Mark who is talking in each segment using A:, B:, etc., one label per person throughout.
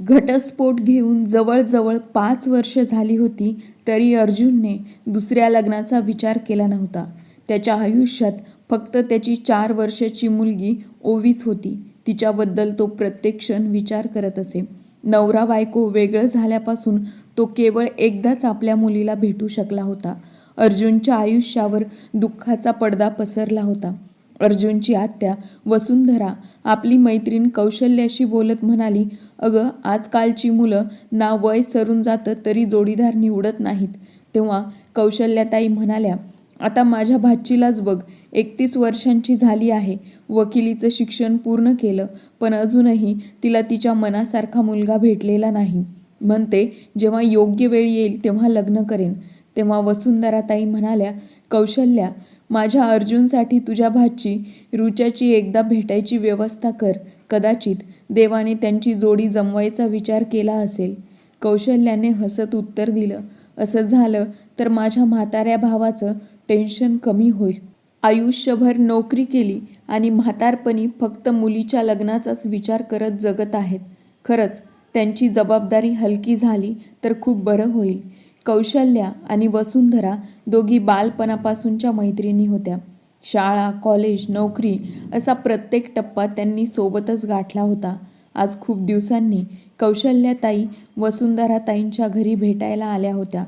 A: घटस्फोट घेऊन जवळजवळ पाच वर्ष झाली होती तरी अर्जुनने दुसऱ्या लग्नाचा विचार केला नव्हता. त्याच्या आयुष्यात फक्त त्याची चार वर्षाची मुलगी ओवीस होती. तिच्याबद्दल तो प्रत्येक क्षण विचार करत असे. नवरा बायको वेगळं झाल्यापासून तो केवळ एकदाच आपल्या मुलीला भेटू शकला होता. अर्जुनच्या आयुष्यावर दुःखाचा पडदा पसरला होता. अर्जुनची आत्या वसुंधरा आपली मैत्रीण कौशल्याशी बोलत म्हणाली अगं आजकालची मुलं ना वय सरून जातं तरी जोडीदार निवडत नाहीत. तेव्हा कौशल्याताई म्हणाल्या आता माझ्या भाचीलाच बघ एकतीस वर्षांची झाली आहे. वकिलीचं शिक्षण पूर्ण केलं पण अजूनही तिला तिच्या मनासारखा मुलगा भेटलेला नाही. म्हणते जेव्हा योग्य वेळ येईल तेव्हा लग्न करेन. तेव्हा वसुंधराताई म्हणाल्या कौशल्या माझ्या अर्जुनसाठी तुझ्या भाची रुच्याची एकदा भेटायची व्यवस्था कर. कदाचित देवाने त्यांची जोडी जमवायचा विचार केला असेल. कौशल्याने हसत उत्तर दिलं. असं झालं तर माझ्या म्हाताऱ्या भावाचं टेन्शन कमी होईल. आयुष्यभर नोकरी केली आणि म्हातारपणी फक्त मुलीच्या लग्नाचाच विचार करत जगत आहेत. खरंच त्यांची जबाबदारी हलकी झाली तर खूप बरं होईल. कौशल्या आणि वसुंधरा दोघी बालपणापासूनच्या मैत्रिणी होत्या. शाळा कॉलेज नोकरी असा प्रत्येक टप्पा त्यांनी सोबतच गाठला होता. आज खूप दिवसांनी कौशल्याताई वसुंधराताईंच्या घरी भेटायला आल्या होत्या.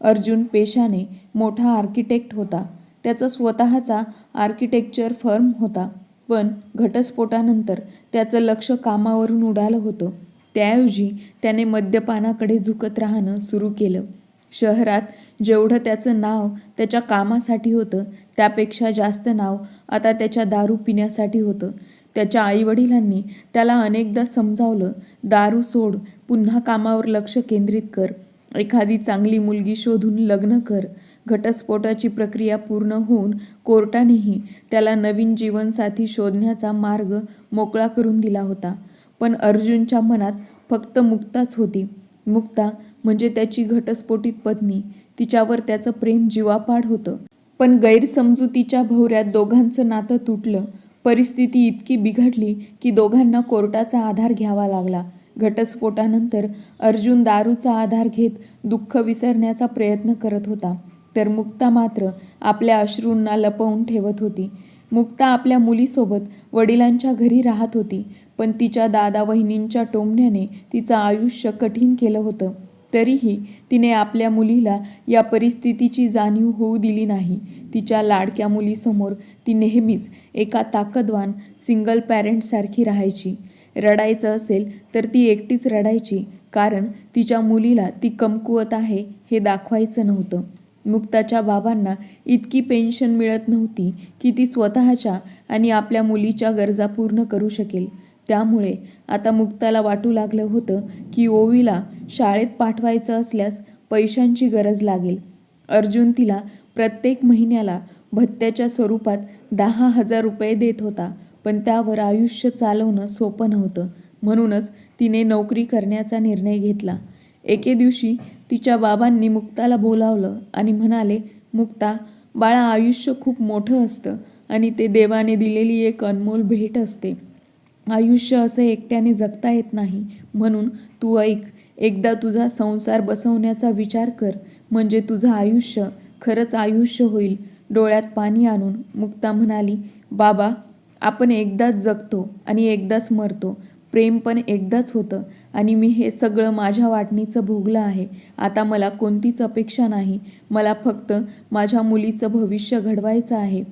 A: अर्जुन पेशाने मोठा आर्किटेक्ट होता. त्याचा स्वतःचा आर्किटेक्चर फर्म होता. पण घटस्फोटानंतर त्याचं लक्ष कामावरून उडालं होतं. त्याऐवजी त्याने मद्यपानाकडे झुकत राहणं सुरू केलं. शहरात जेवढं त्याचं नाव त्याच्या कामासाठी होतं त्यापेक्षा जास्त नाव आता त्याच्या दारू पिण्यासाठी होतं. त्याच्या आईवडिलांनी त्याला अनेकदा समजावलं दारू सोड पुन्हा कामावर लक्ष केंद्रित कर. एखादी चांगली मुलगी शोधून लग्न कर. घटस्फोटाची प्रक्रिया पूर्ण होऊन कोर्टानेही त्याला नवीन जीवनसाथी शोधण्याचा मार्ग मोकळा करून दिला होता. पण अर्जुनच्या मनात फक्त मुक्ताच होती. मुक्ता म्हणजे त्याची घटस्फोटित पत्नी. तिच्यावर त्याचं प्रेम जीवापाड होतं. पण गैरसमजुतीच्या भोवऱ्यात दोघांचं नातं तुटलं. परिस्थिती इतकी बिघडली की दोघांना कोर्टाचा आधार घ्यावा लागला. घटस्फोटानंतर अर्जुन दारूचा आधार घेत दुःख विसरण्याचा प्रयत्न करत होता. तर मुक्ता मात्र आपल्या अश्रूंना लपवून ठेवत होती. मुक्ता आपल्या मुलीसोबत वडिलांच्या घरी राहत होती. पण तिच्या दादा वहिनींच्या टोमण्याने तिचं आयुष्य कठीण केलं होतं. तरीही तिने आपल्या मुलीला या परिस्थितीची जाणीव होऊ दिली नाही. तिच्या लाडक्या मुलीसमोर ती नेहमीच एका ताकदवान सिंगल पॅरेंटसारखी राहायची. रडायचं असेल तर ती एकटीच रडायची कारण तिच्या मुलीला ती कमकुवत आहे हे दाखवायचं नव्हतं. मुक्ताच्या बाबांना इतकी पेन्शन मिळत नव्हती की ती स्वतःच्या आणि आपल्या मुलीच्या गरजा पूर्ण करू शकेल. त्यामुळे आता मुक्ताला वाटू लागलं होतं की ओवीला शाळेत पाठवायचं असल्यास पैशांची गरज लागेल. अर्जुन तिला प्रत्येक महिन्याला भत्त्याच्या स्वरूपात दहा हजार रुपये देत होता पण त्यावर आयुष्य चालवणं सोपं नव्हतं. म्हणूनच तिने नोकरी करण्याचा निर्णय घेतला. एके दिवशी तिच्या बाबांनी मुक्ताला बोलावलं आणि म्हणाले मुक्ता बाळा आयुष्य खूप मोठं असतं आणि ते देवाने दिलेली एक अनमोल भेट असते. आयुष्य असं एकट्याने जगता येत नाही. म्हणून तू ऐक एकदा तुझा संसार बसवण्याचा विचार कर. म्हणजे तुझं आयुष्य खरंच आयुष्य होईल. डोळ्यात पाणी आणून मुक्ता म्हणाली बाबा आपण एकदाच जगतो आणि एकदाच मरतो. प्रेम पण एकदाच होतं आणि मी हे सगळं माझ्या वाटणीचं भोगलं आहे. आता मला कोणतीच अपेक्षा नाही. मला फक्त माझ्या मुलीचं भविष्य घडवायचं आहे.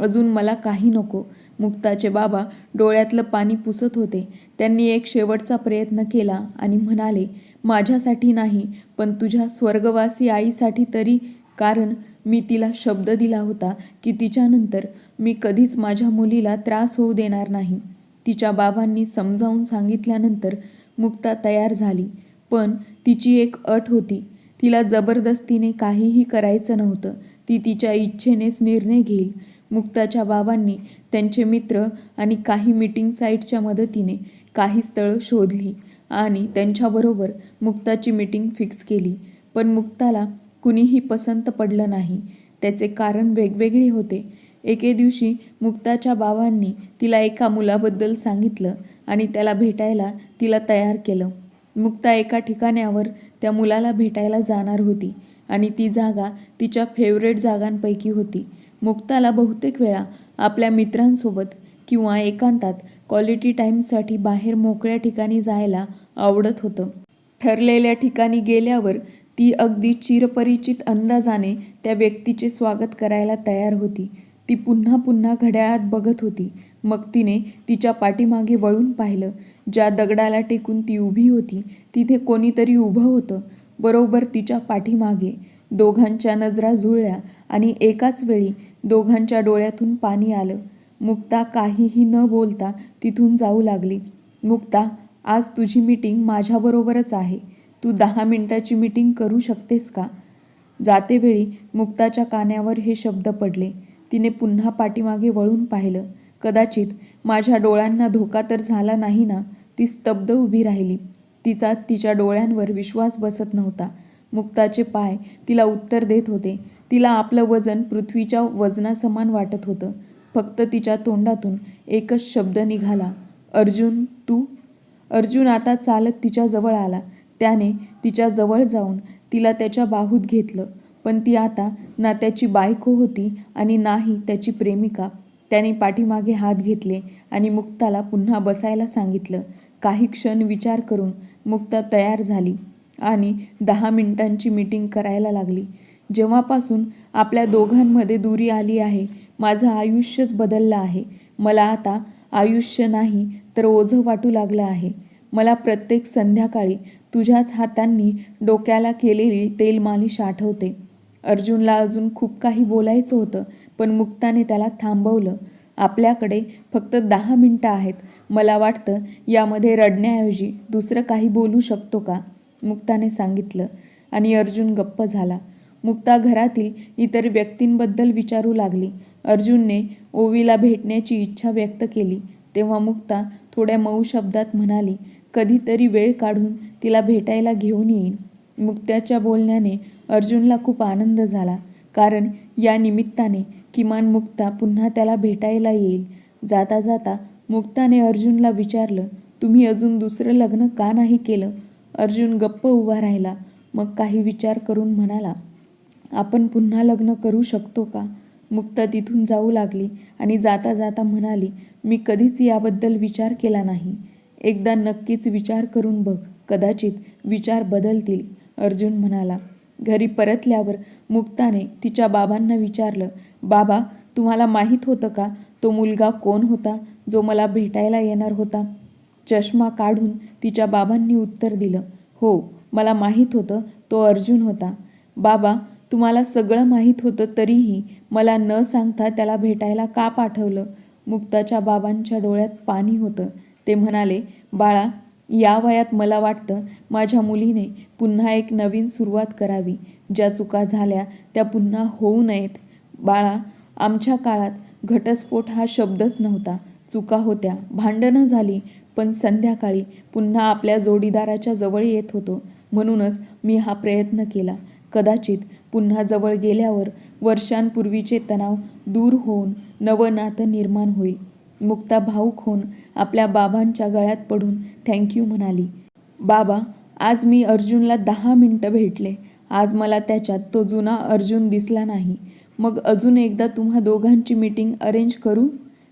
A: अजून मला काही नको. मुक्ताचे बाबा डोळ्यातलं पाणी पुसत होते. त्यांनी एक शेवटचा प्रयत्न केला आणि म्हणाले माझ्यासाठी नाही पण तुझ्या स्वर्गवासी आईसाठी तरी. कारण मी तिला शब्द दिला होता की तिच्यानंतर मी कधीच माझ्या मुलीला त्रास होऊ देणार नाही. तिच्या बाबांनी समजावून सांगितल्यानंतर मुक्ता तयार झाली. पण तिची एक अट होती. तिला जबरदस्तीने काहीही करायचं नव्हतं. ती तिच्या इच्छेनेच निर्णय घेईल. मुक्ताच्या बाबांनी त्यांचे मित्र आणि काही मीटिंग साईटच्या मदतीने काही स्थळं शोधली आणि त्यांच्याबरोबर मुक्ताची मीटिंग फिक्स केली. पण मुक्ताला कुणीही पसंत पडलं नाही. त्याचे कारण वेगवेगळे होते. एके दिवशी मुक्ताच्या बाबांनी तिला एका मुलाबद्दल सांगितलं आणि त्याला भेटायला तिला तयार केलं. मुक्ता एका ठिकाण्यावर त्या मुलाला भेटायला जाणार होती आणि ती जागा तिच्या फेवरेट जागांपैकी होती. मुक्ताला बहुतेक वेळा आपल्या मित्रांसोबत किंवा एकांतात क्वालिटी टाईमसाठी बाहेर मोकळ्या ठिकाणी जायला आवडत होतं. ठरलेल्या ठिकाणी गेल्यावर ती अगदी चिरपरिचित अंदाजाने त्या व्यक्तीचे स्वागत करायला तयार होती. ती पुन्हा पुन्हा घड्याळात बघत होती. मग तिने तिच्या पाठीमागे वळून पाहिलं. ज्या दगडाला टेकून ती उभी होती तिथे कोणीतरी उभं होतं. बरोबर तिच्या पाठीमागे. दोघांच्या नजरा जुळल्या आणि एकाच वेळी दोघांच्या डोळ्यातून पाणी आलं. मुक्ता काहीही न बोलता तिथून जाऊ लागली. मुक्ता आज तुझी मीटिंग माझ्याबरोबरच आहे. तू दहा मिनिटाची मीटिंग करू शकतेस का? जातेवेळी मुक्ताच्या कान्यावर हे शब्द पडले. तिने पुन्हा पाठीमागे वळून पाहिलं. कदाचित माझ्या डोळ्यांना धोका तर झाला नाही ना? ती स्तब्ध उभी राहिली. तिचा तिच्या डोळ्यांवर विश्वास बसत नव्हता. मुक्ताचे पाय तिला उत्तर देत होते. तिला आपलं वजन पृथ्वीच्या वजनासमान वाटत होतं. फक्त तिच्या तोंडातून एकच शब्द निघाला अर्जुन तू? अर्जुन आता चालत तिच्याजवळ आला. त्याने तिच्या जवळ जाऊन तिला त्याच्या बाहूत घेतलं. पण ती आता ना त्याची बायको होती आणि नाही त्याची प्रेमिका. त्याने पाठीमागे हात घेतले आणि मुक्ताला पुन्हा बसायला सांगितलं. काही क्षण विचार करून मुक्ता तयार झाली आणि दहा मिनिटांची मीटिंग करायला लागली. जेव्हापासून आपल्या दोघांमध्ये दुरी आली आहे माझं आयुष्यच बदललं आहे. मला आता आयुष्य नाही तर ओझं वाटू लागलं आहे. मला प्रत्येक संध्याकाळी तुझ्याच हातांनी डोक्याला केलेली तेल मालिश आठवते. अर्जुनला अजून खूप काही बोलायचं होतं पण मुक्ताने त्याला थांबवलं. आपल्याकडे फक्त दहा मिनटं आहेत. मला वाटतं यामध्ये रडण्याऐवजी दुसरं काही बोलू शकतो का? मुक्ताने सांगितलं आणि अर्जुन गप्प झाला. मुक्ता घरातील इतर व्यक्तींबद्दल विचारू लागली. अर्जुनने ओवीला भेटण्याची इच्छा व्यक्त केली. तेव्हा मुक्ता थोड्या मऊ शब्दात म्हणाली कधीतरी वेळ काढून तिला भेटायला घेऊन येईन. मुक्त्याच्या बोलण्याने अर्जुनला खूप आनंद झाला कारण या निमित्ताने किमान मुक्ता पुन्हा त्याला भेटायला येईल. जाता जाता मुक्ताने अर्जुनला विचारलं तुम्ही अजून दुसरं लग्न का नाही केलं? अर्जुन गप्प उभा राहिला मग काही विचार करून म्हणाला आपण पुन्हा लग्न करू शकतो का? मुक्ता तिथून जाऊ लागली आणि जाता जाता म्हणाली मी कधीच याबद्दल विचार केला नाही. एकदा नक्कीच विचार करून बघ. कदाचित विचार बदलतील. अर्जुन म्हणाला. घरी परतल्यावर मुक्ताने तिच्या बाबांना विचारलं बाबा तुम्हाला माहीत होतं का? तो मुलगा कोण होता? जो मला भेटायला येणार होता? चष्मा काढून तिच्या बाबांनी उत्तर दिलं हो मला माहीत होतं तो अर्जुन होता. बाबा तुम्हाला सगळं माहीत होतं तरीही मला न सांगता त्याला भेटायला का पाठवलं? मुक्ताच्या बाबांच्या डोळ्यात पाणी होतं. ते म्हणाले बाळा या वयात मला वाटतं माझ्या मुलीने पुन्हा एक नवीन सुरुवात करावी. ज्या चुका झाल्या त्या पुन्हा होऊ नयेत. बाळा आमच्या काळात घटस्फोट हा शब्दच नव्हता. चुका होत्या भांडणं झाली पण संध्याकाळी पुन्हा आपल्या जोडीदाराच्या जवळ येत होतो. म्हणूनच मी हा प्रयत्न केला. कदाचित पुन्हा जवळ गेल्यावर वर्षांपूर्वीचे तणाव दूर होऊन नवं नातं निर्माण होईल. मुक्ता भाऊक होऊन आपल्या बाबांच्या गळ्यात पडून थँक्यू म्हणाली. बाबा आज मी अर्जुनला दहा मिनटं भेटले. आज मला त्याच्यात तो जुना अर्जुन दिसला नाही. मग अजून एकदा तुम्हा दोघांची मीटिंग अरेंज करू?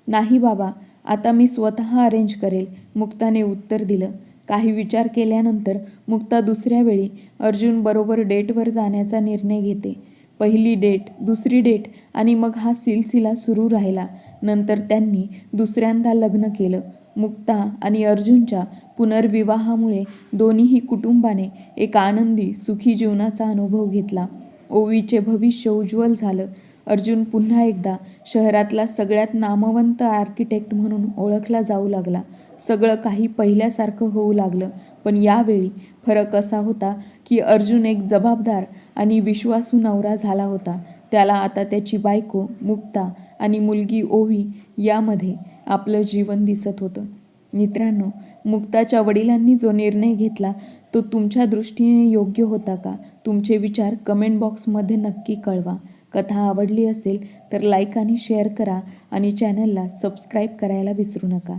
A: नाही बाबा आता मी स्वतः अरेंज करेल मुक्ताने उत्तर दिलं. काही विचार केल्यानंतर मुक्ता दुसऱ्या वेळी अर्जुन बरोबर डेटवर जाण्याचा निर्णय घेते. पहिली डेट दुसरी डेट आणि मग हा सिलसिला सुरू राहिला. नंतर त्यांनी दुसऱ्यांदा लग्न केलं. मुक्ता आणि अर्जुनच्या पुनर्विवाहामुळे दोन्हीही कुटुंबाने एक आनंदी सुखी जीवनाचा अनुभव घेतला. ओवीचे भविष्य उज्ज्वल झालं. अर्जुन पुन्हा एकदा शहरातला सगळ्यात नामवंत आर्किटेक्ट म्हणून ओळखला जाऊ लागला. सगळं काही पहिल्यासारखं होऊ लागलं. पण यावेळी फरक असा होता की अर्जुन एक जबाबदार आणि विश्वासू नवरा झाला होता. त्याला आता त्याची बायको मुक्ता आणि मुलगी ओवी यामध्ये आपलं जीवन दिसत होतं. मित्रांनो मुक्ताच्या वडिलांनी जो निर्णय घेतला तो तुमच्या दृष्टीने योग्य होता का? तुमचे विचार कमेंट बॉक्समध्ये नक्की कळवा. कथा आवडली असेल तर लाईक आणि शेअर करा आणि चॅनलला सबस्क्राईब करायला विसरू नका.